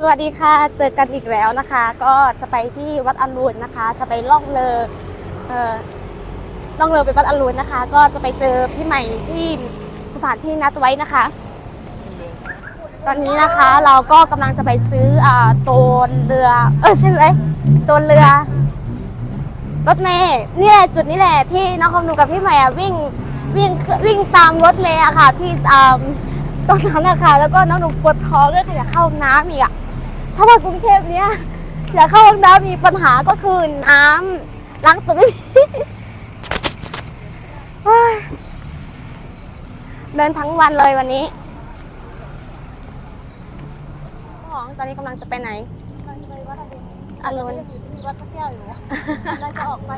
สวัสดีค่ะ เจอกันอีกแล้วนะคะ ก็จะไปที่วัดอรุณนะคะ จะไปล่องเรือเอ่อล่องเรือไปวัดอรุณนะคะ ก็จะไปเจอพี่ใหม่ที่สถานที่นัดไว้นะคะ ตอนนี้นะคะเราก็กำลังจะไปซื้ออ่าโตนเรือ เออใช่ไหมโตนเรือ รถเมย์นี่แหละจุดนี้แหละที่น้องคำนูกับพี่ใหม่อะวิ่งวิ่งวิ่งตามรถเมย์อะค่ะ ที่อ่าตรงนั้นนะคะแล้วก็น้องหนูปวดท้องด้วยค่ะอยากเข้าห้องน้ำอีกอะ ถ้ามากรุงเทพเนี้ยอยากเข้าห้องน้ำมีปัญหาก็คือน้ำล้างตัวไม่มีเฮ้ยเดินทั้งวันเลยวันนี้ของตอนนี้กำลังจะไปไหนกำลังจะไปวัดอรุณอรุณเรายังอยู่ที่วัดพระแก้วอยู่เราจะออกไป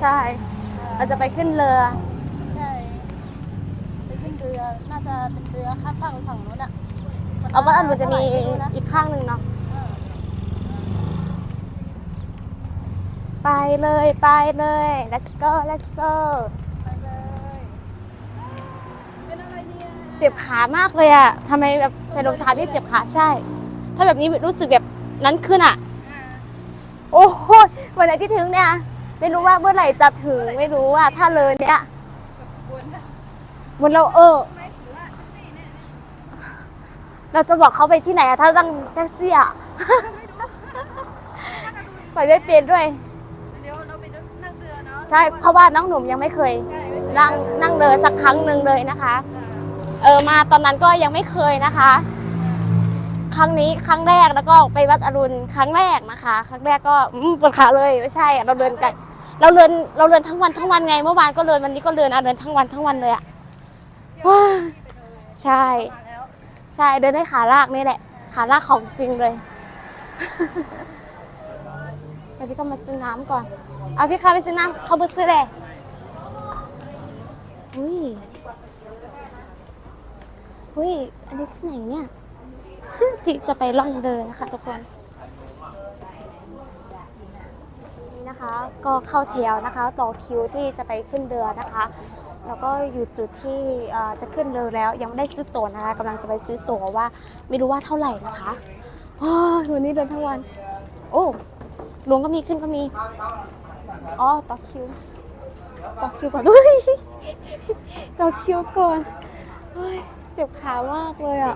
ใช่ เราจะไปขึ้นเรือ ใช่ ไปขึ้นเรือ น่าจะเป็นเรือข้ามฟากไปฝั่งนู้นอะเอาวัดอรุณจะมีเท่าไหร่ไรู้นะอีกข้างหนึ่งเนาะ เออ ไปเลยไปเลย let's go let's go ไปเลยเป็นอะไรเนี่ยเจ็บขามากเลยอะทำไมแบบใส่รองเท้าที่เจ็บขาใช่ ถ้าแบบนี้รู้สึกแบบนั้นขึ้นอะอ่าโอ้โหวันไหนที่ถึงเนี่ยไม่รู้ว่าเมื่อไหร่จะถึงไม่รู้ว่าถ้าเลยเนี่ยบนนะบนเราเออไม่ถือว่านี่เนี่ยเราจะบอกเขาไปที่ไหนอะถ้าตั้งแท็กซี่อะไปไม่เป็นด้วย ใช่เพราะว่าน้องหนุ่มยังไม่เคยนั่งนั่งเลยสักครั้งหนึ่งเลยนะคะ เออมาตอนนั้นก็ยังไม่เคยนะคะ ครั้งนี้ครั้งแรกแล้วก็ไปวัดอรุณครั้งแรกนะคะ ครั้งแรกก็ปวดขาเลยไม่ใช่เราเดินกันเราเดินเราเดินทั้งวันทั้งวันไงเมื่อวานก็เดินวันนี้ก็เดินอะเดินทั้งวันทั้งวันเลยอะว้าใช่ ใช่เดินให้ขาลากนี่แหละ ขาลากของจริงเลยแล้วพี่ก็มาซื้อน้ำก่อน เอาพี่เข้าไปซื้อน้ำเขาไปซื้อเลยอุ้ยอุ้ย อันนี้ที่ไหนเนี่ยที่จะไปล่องเดินนะคะทุกคน นี่นะคะ ก็เข้าแถวนะคะต่อคิวที่จะไปขึ้นเรือนะคะ แล้วก็อยู่จุดที่จะขึ้นเรือแล้ว ยังไม่ได้ซื้อตั๋วนะคะกำลังจะไปซื้อตั๋วว่า ไม่รู้ว่าเท่าไหร่นะคะวันนี้เดินทั้งวัน โอ้ลวงก็มีขึ้นก็มี อ๋อต่อคิวต่อคิวก่อนด้วยต่อคิวก่อนเฮ้ยเจ็บขามากเลยอะ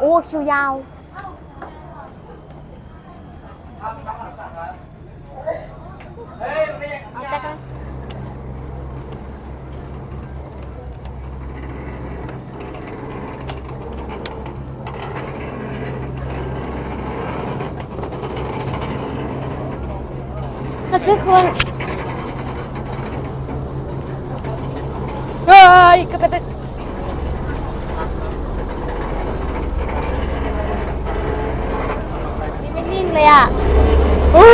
โอ้คิวยาวเอาแจ็คเลย เราจะควรเฮ้ยก็ไปไปนี่ไม่นิ่งเลยอะอู้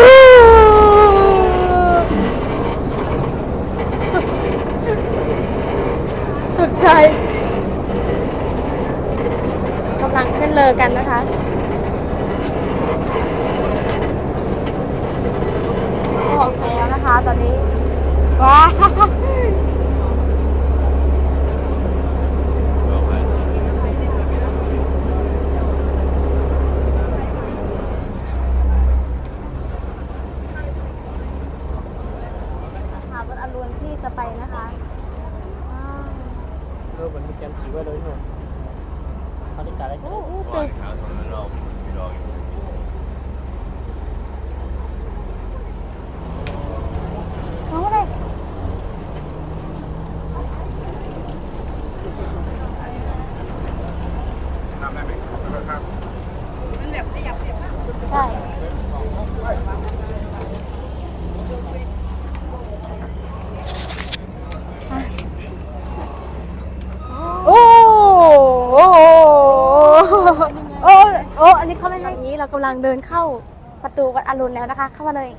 ถูกใจกำลังขึ้นเลยกันนะคะของแถวนะคะ ตอนนี้ว้าวหาวัดอรุณที่จะไปนะคะว้าว เออมันมีแกมสีไว้เลยหนูเขาได้การอะไร โอ้โหตึกน้องอะไร มันแบบขยับขยับ ใช่อะโอ้โอ้โอ้โอ้อั นนี้เขาไม่ได้นี้เรากำลังเดินเข้าประตูวัดอรุณแล้วนะคะ เข้ามาเลย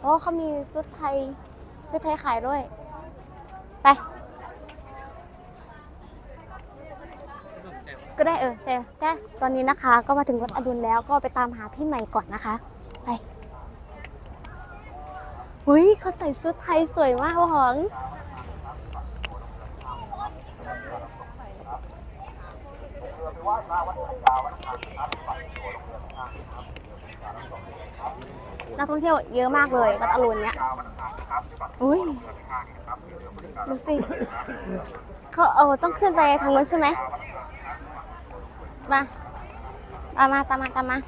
โอ้เขามีชุดไทยชุดไทยขายด้วย ไป ก็ได้เออใช่แต่ตอนนี้นะคะ ก็มาถึงวัดอรุณแล้วก็ไปตามหาพี่ใหม่ก่อนนะคะ ไป อุ้ยเขาใส่ชุดไทยสวยมากหวงนักท่องเที่ยวเยอะมากเลยวัดอรุณเนี้ย อุ้ยดูสิ เขาเออต้องขึ้นไปทางนู้นใช่ไหม มา ตามมา ตามมา ตามมา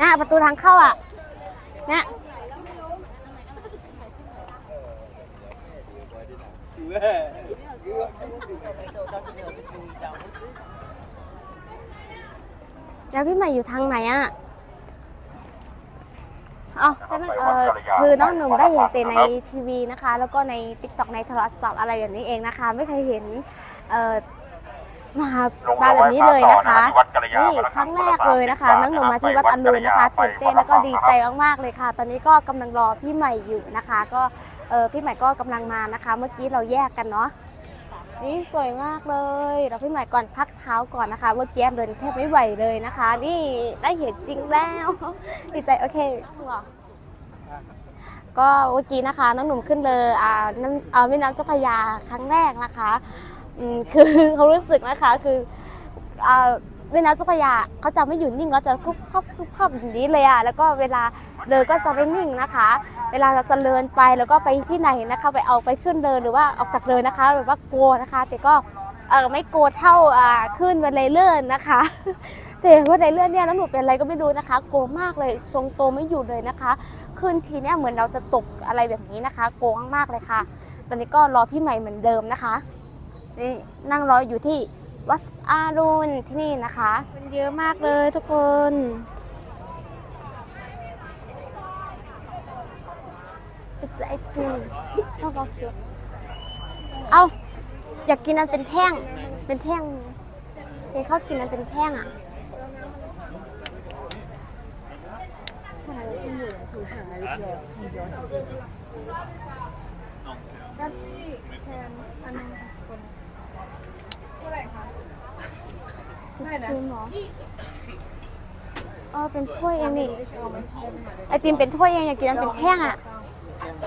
นะประตูทางเข้าอะนะแล้วพี่ใหม่อยู่ทางไหนอะอ๋อไม่ไม่เออคือน้องหนุ่มได้เห็นแต่ในทีวีนะคะ แล้วก็ใน t ิ k t o k ในโทรศัพท์อะไรอย่างนี้เองนะคะ ไม่เคยเห็นเออ มามาแบบนี้เลยนะคะนี่ครั้งแรกเลยนะคะน้องหนุ่มมาที่วัดอรุณนะคะตื่นเต้นแล้วก็ดีใจมากๆเลยค่ะ ตอนนี้ก็กำลังรอพี่ใหม่อยู่นะคะ ก็เออพี่ใหม่ก็กำลังมานะคะ เมื่อกี้เราแยกกันเนาะนี่สวยมากเลยเราพี่ใหม่ก่อนพักเท้าก่อนนะคะ เมื่อกี้เดินแทบไม่ไหวเลยนะคะ นี่ได้เห็นจริงแล้วดีใจโอเคหรอก็เมื่อกี้นะคะน้องหนุ่มขึ้นเลยอ่าน้ำเอาแม่น้ำเจ้าพระยาครั้งแรกนะคะ อืมคือเขารู้สึกนะคะคืออ่าแม่น้ำเจ้าพระยาเขาจะไม่อยู่นิ่งแล้วจะคุบคบคุบคบอย่างนี้เลยอะแล้วก็เวลาเดินก็จะไม่นิ่งนะคะ เวลาเราจะเดินไปแล้วก็ไปที่ไหนนะคะ ไปเอาไปขึ้นเดินหรือว่าออกจากเดินนะคะ หรือว่ากลัวนะคะ แต่ก็เออไม่กลัวเท่าอ่าขึ้นบันไดเลื่อนนะคะแต่ว่าไดเลื่อนเนี่ยน้ำหนูเป็นอะไรก็ไม่รู้นะคะโกลัวมากเลยทรงโตไม่อยู่เลยนะคะ ขึ้นทีเนี่ยเหมือนเราจะตกอะไรแบบนี้นะคะ โกงมากเลยค่ะ ตอนนี้ก็รอพี่ใหม่เหมือนเดิมนะคะ นี่นั่งรออยู่ที่วัดอารุณที่นี่นะคะมันเยอะมากเลยทุกคน เป็นไอติมต้องบอกคิวเอาอยากกินอันเป็นแท่ง เป็นแท่งเห็นเขากินอันเป็นแท่งอะ ครีมเหรออ๋อเป็นถ้วยเองนี่ไอติมเป็นถ้วยเองอยากกินอันเป็นแท่งอะ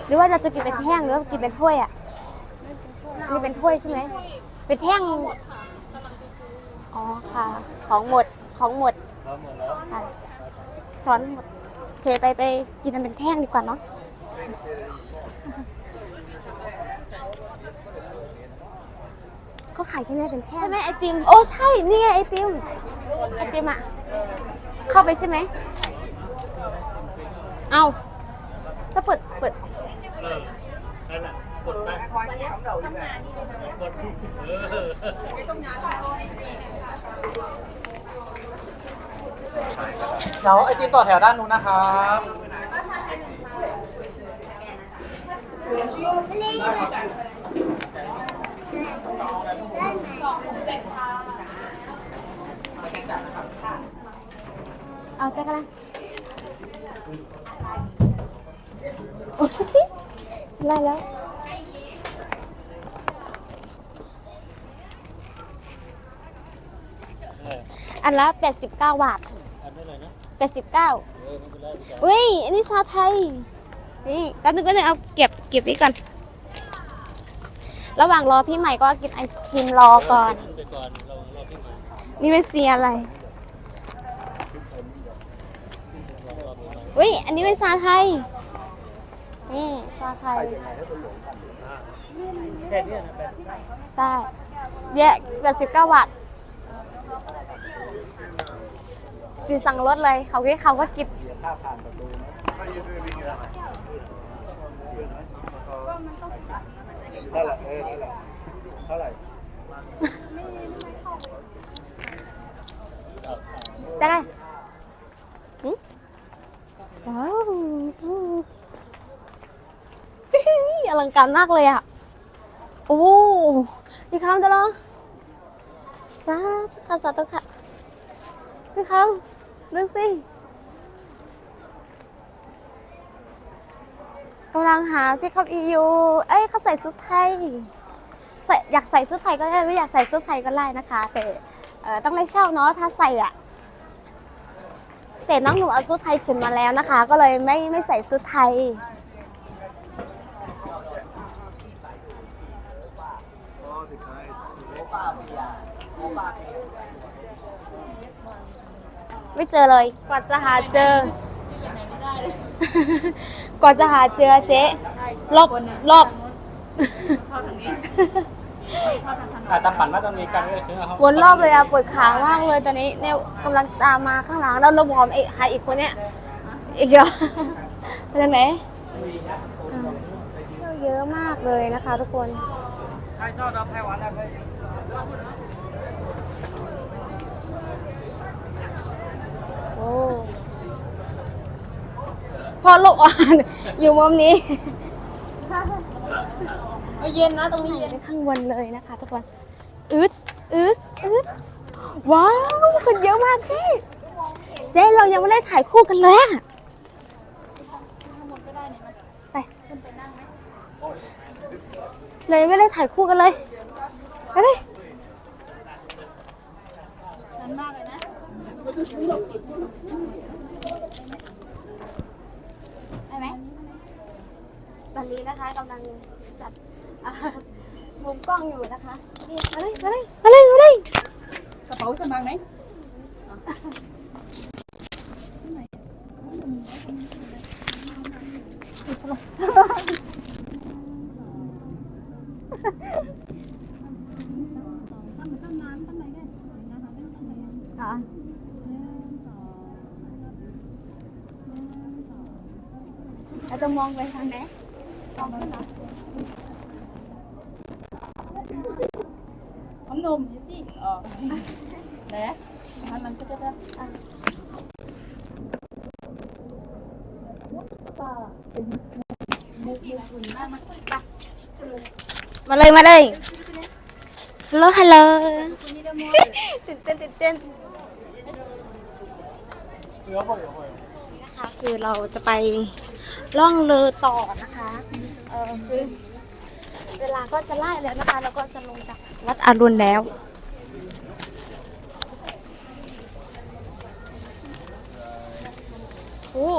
หรือว่าเราจะกินเป็นแท่งหรือว่ากินเป็นถ้วยอะอันนี้เป็นถ้วยใช่ไหมเป็นแท่งอ๋อค่ะ ของหมดของหมดเราหมดแล้วค่ะช้อนหมดโอเคไปไปกินอันเป็นแท่งดีกว่าเนาะ เขาขายแค่นี้เป็นแท่งใช่ไหมไอติม โอ้ใช่ นี่ไงไอติม ไอติมอะ เข้าไปใช่ไหม เอาถ้าเปิด เปิดเออนั่นแหละกดไปกดเออเดี๋ยวไอติมต่อแถวด้านนู้นนะครับเแจ๊กอะไรโอ้ยได้แล้วเอออันละ 89 บาทอันนี้เลยนะ89เออไม่เป็นไรไม่เป็นไรอุ้ย อันนี้ชาไทย นี่แป๊บนึงแป๊บนึงเอาเก็บเก็บนี้ก่อน ระหว่างรอพี่ใหม่ก็กินไอศครีมรอก่อนขึ้นไปก่อนเราเราพี่ใหม่นี่เป็นสีอะไร เราเราพี่ใหม่ อุ้ย อันนี้เป็นชาไทย นี่ชาไทยแค่นี้นะแบบได้แยกแบบสิบเก้าบาทอยู่สั่งรถเลย เขาแค่เขาก็กินนั่นแหละเออนั่นแหละเท่าไหร่ได้ อลังการมากเลยอะ โอ้พี่คำจะลองสาธุค่ะสาธุค่ะพี่คำดูสิกำลังหาพี่คำอียูเอ้ยเขาใส่ชุดไทยใส่อยากใส่ชุดไทยก็ได้ไม่อยากใส่ชุดไทยก็ได้นะคะ แต่ต้องได้เช่าเนาะถ้าใส่อะแต่น้องหนูเอาชุดไทยขึ้นมาแล้วนะคะ ก็เลยไม่ไม่ใส่ชุดไทย ไม่เจอเลย กว่าจะหาเจอ กว่าจะหาเจอเจ๊รอบรอบอ่าตามปั่นว่าต้องมีการเลือกซื้อครับวนรอบเลยอะปวดขามากเลยตอนนี้เนี่ยกำลังตามมาข้างหลังแล้วเราพร้อมไอ้หาอีกคนเนี้ยอีกแล้วไปทางไหนอ่าเที่ยวเยอะมากเลยนะคะทุกคนใครชอบรับไพวันแล้วก็ โอ้ พอโลกอ่อนอยู่มุมนี้เย็นนะตรงนี้อยู่ข้างบนเลยนะคะทุกคนอึดอึดอึดว้าวคนเยอะมากเจ๊เจ๊เรายังไม่ได้ถ่ายคู่กันเลยอะไปเลยงไม่ได้ถ่ายคู่กันเลยไปเลยชันมากเลยนะ ได้ไหมตอ นนี้นะคะกำลังจัดอ่ามุมกล้องอยู่นะคะนี่มาเลยมาเลยมาเลยมาเลยกระเป๋าสบายไหมอะเราจะมองไปทางไหนมองไปทาง น้ำนมยี่สิอ๋อแล้วมันมันก็จะจะมาเลยมาเลยฮัลโหลฮัลโหลตื่นเต้นตื่นเต้นนะคะคือเราจะไปล่องเรือต่อนะคะ เออคือเวลาก็จะไล่แล้วนะคะแล้วก็จะลงจากวัดอรุณแล้วโอ้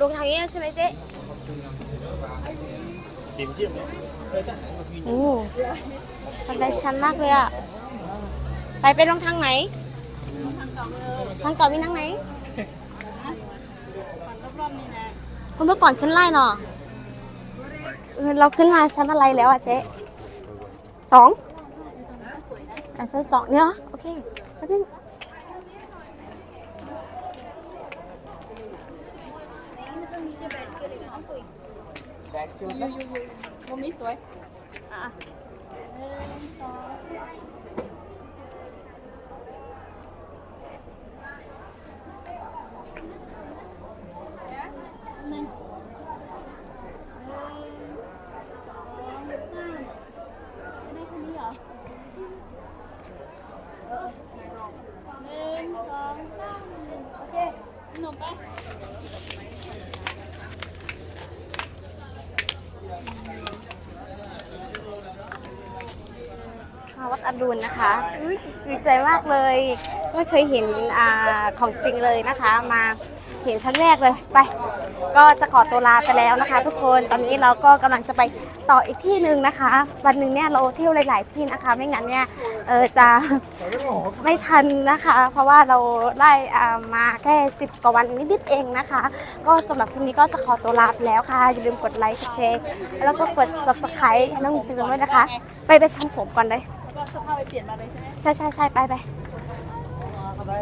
ลงทางนี้ใช่ไหมเจ๊จิ้มจิ้มโอ้บันไดชันมากเลยอะไปไปลงทางไหน ทางเก่ามีทางไหนรอบๆนี้นะคุณเมื่อก่อนขึ้นไล่เนาะ เราขึ้นมาชั้นอะไรแล้วอะเจ๊สองอ่ชั้นสองเนาะโอเคแป๊บนึงอยู่ๆๆมุมนี้สวยอะหนึ่งส2 3 ดูลนะคะดีใจมากเลยไม่เคยเห็นอของจริงเลยนะคะ มาเห็นครั้งแรกเลยไป ก็จะขอตัวลาไปแล้วนะคะ ทุกคนตอนนี้เราก็กำลังจะไปต่ออีกที่หนึ่งนะคะ วันหนึ่งเนี่ยเราเที่ยวหลาย ๆ ที่นะคะ ไม่งั้นเนี่ยเออจะไม่ทันนะคะ เพราะว่าเราได้มาแค่ 10 กว่าวันนิดๆเองนะคะ ก็สำหรับคลิปนี้ก็จะขอตัวลาไปแล้วค่ะ อย่าลืมกดไลค์กดแชร์แล้วก็กด subscribe ให้น้องมิวสิกด้วยนะคะ ไปไปทำผมก่อนเลย เสื้อผ้าไปเปลี่ยนมาเลยใช่ไหมใช่ใช่ใช่ไปไปบ๊ายบาย